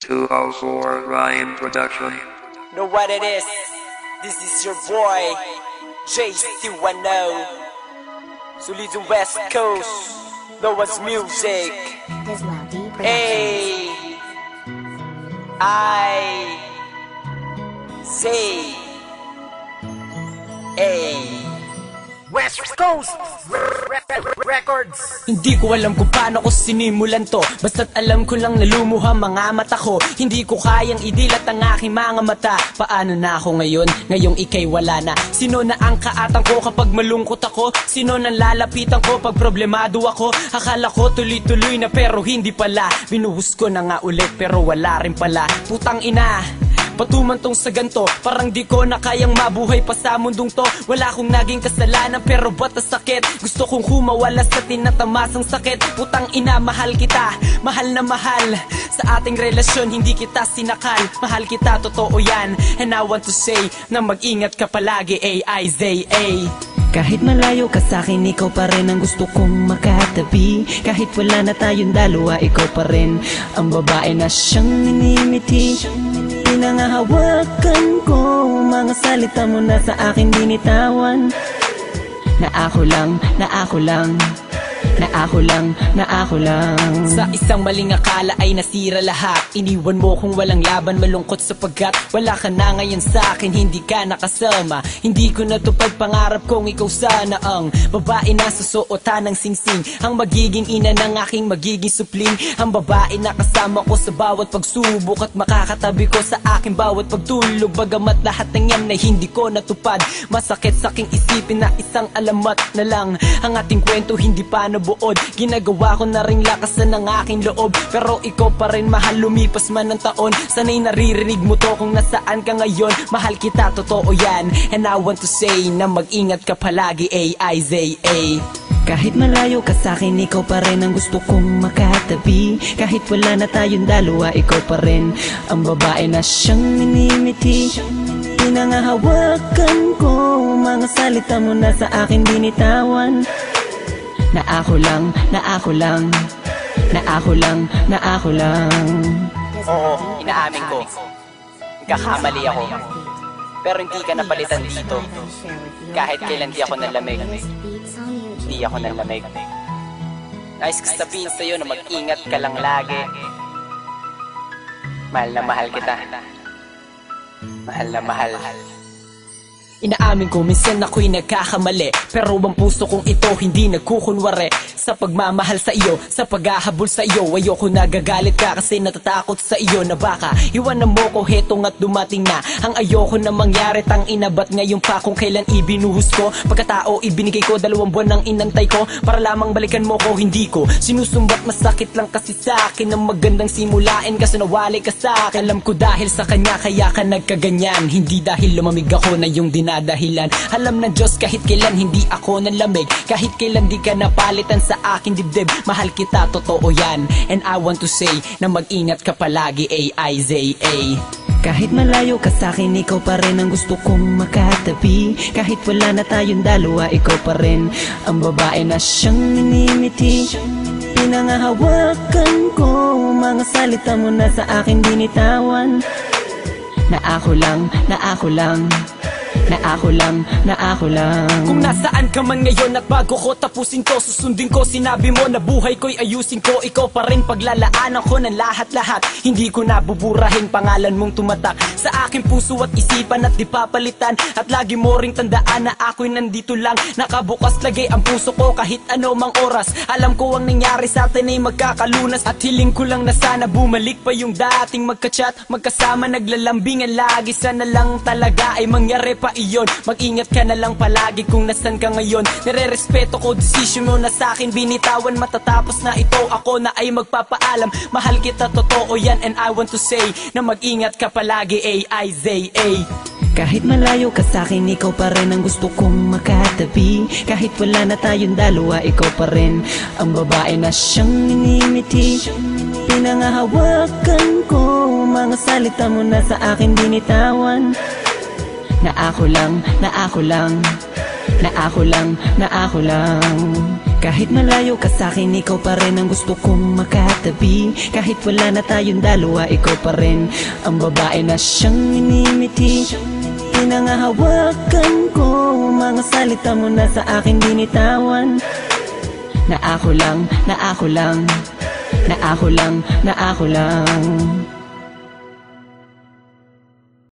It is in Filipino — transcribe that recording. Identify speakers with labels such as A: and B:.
A: 204 Ryan Production.
B: Know what it is? This is your boy, J-Stiwano. Solidong West Coast. Noah's music. Hey, I say, hey.
C: West Coast Records.
B: Hindi ko alam kung paano ko sinimulan to. Basta't alam ko lang na lumuha mga mata ko. Hindi ko kayang idilat ang aking mga mata. Paano na ako ngayon? Ngayong ikay wala na. Sino na ang kaatang ko kapag malungkot ako? Sino nang lalapitan ko pag problemado ako? Akala ko tuloy-tuloy na pero hindi pala. Binuhos ko na nga ulit pero wala rin pala. Putang ina Patuman tong sa ganto Parang di ko na kayang mabuhay pa sa mundong to. Wala akong naging kasalanan pero ba't sakit Gusto kong humawala sa tinatamasang sakit. Putang ina, mahal kita. Mahal na mahal. Sa ating relasyon hindi kita sinakal. Mahal kita, totoo yan. And I want to say Na mag-ingat ka palagi A-I-Z-A
D: Kahit malayo ka sa akin, ikaw pa rin ang gusto kong makatabi. Kahit wala na tayong dalawa, ikaw pa rin Ang babae na siyang inimiti Pinangahawakan ko Mga salita mo na sa akin binitawan. Na ako lang, na ako lang na ako lang, na ako lang.
B: Sa isang maling akala ay nasira lahat. Iniwan mo kung walang laban malungkot sapagkat Wala ka na ngayon sa akin, hindi ka nakasama. Hindi ko natupad pangarap kong ikaw sana ang Babae na susuotan ng singsing. Ang magiging ina ng aking magiging supling. Ang babae na kasama ko sa bawat pagsubok At makakatabi ko sa aking bawat pagtulog. Bagamat lahat ng yan na hindi ko natupad. Masakit sa aking isipin na isang alamat na lang Ang ating kwento. Hindi pa nabuod Ginagawa ko na rin lakasan ng aking loob. Pero ikaw pa rin mahal lumipas man ng taon. Sana'y naririnig mo to kung nasaan ka ngayon. Mahal kita, totoo yan. And I want to say na mag-ingat ka palagi A-I-Z-A
D: Kahit malayo ka sa akin, ikaw pa rin ang gusto kong makatabi. Kahit wala na tayong dalawa, ikaw pa rin Ang babae na siyang minimiti. Pinangahawakan ko Mga salita mo na sa akin binitawan Na ako lang, na ako lang. Na ako lang, na ako lang.
B: Oo, inaamin ko. Nagkakamali ako. Pero hindi ka napalitan dito. Kahit kailan di ako nalamig. Di ako nalamig. Nice ko sabihin sa'yo na mag-ingat ka lang lagi. Mahal na mahal kita. Mahal na mahal Inaamin ko minsan ako'y nagkakamali. Pero ang puso kong ito hindi nagkukunwari. Sa pagmamahal sa iyo, sa paghahabol sa iyo Ayoko nagagalit ka kasi natatakot sa iyo na baka Iwanan mo ko hetong at dumating na. Ang ayoko na mangyari tang inabat ngayon pa kung kailan ibinuhos ko? Pagkatao ibinigay ko dalawang buwan ng inantay ko. Para lamang balikan mo ko hindi ko Sinusumbat. Masakit lang kasi sa akin Ang magandang simulain. Kasi nawali ka sa akin. Alam ko dahil sa kanya kaya ka nagkaganyan. Hindi dahil lumamig ako na yung dinadahilan Alam ng Diyos kahit kailan hindi ako nalamig. Kahit kailan di ka napalitan sa aking dibdib Mahal kita, totoo yan. And I want to say na mag-ingat ka palagi A-I-Z-A
D: Kahit malayo ka sa akin, ikaw pa rin ang gusto kong makatabi. Kahit wala na tayong dalawa, ikaw pa rin Ang babae na siyang minimiti Pinangahawakan ko Mga salita mo na sa akin binitawan. Na ako lang, na ako lang Na ako lang, na ako lang.
B: Kung nasaan ka man ngayon at bago ko tapusin to Susundin ko. Sinabi mo na buhay ko'y ayusin ko. Ikaw pa rin paglalaanan ko ng lahat-lahat. Hindi ko nabuburahin pangalan mong tumatak. Sa aking puso at isipan at di papalitan. At lagi mo ring tandaan na ako'y nandito lang. Nakabukas lagay ang puso ko kahit ano mang oras. Alam ko ang nangyari sa atin ay magkakalunas. At hiling ko lang na sana bumalik pa yung dating magka-chat. Magkasama naglalambingan lagi. Sana lang talaga ay mangyari pa iyon. Mag-ingat ka na lang palagi kung nasan ka ngayon. Nire-respeto ko desisyon mo na sa akin. Binitawan Matatapos na ito. Ako na ay magpapaalam. Mahal kita totoo yan. And I want to say Na mag-ingat ka palagi A-I-Z-A
D: Kahit malayo ka sa akin, ikaw pa rin ang gusto kong makatabi. Kahit wala na tayong dalawa, ikaw pa rin Ang babae na siyang minimiti Pinangahawakan ko Mga salita mo na sa akin binitawan Na ako lang, na ako lang. Na ako lang, na ako lang. Kahit malayo ka sa akin, ikaw pa rin ang gusto kong makatabi. Kahit wala na tayong dalawa, ikaw pa rin Ang babae na siyang minimiti Pinangahawakan ko Mga salita mo na sa akin binitawan. Na ako lang, na ako lang. Na ako lang, na ako lang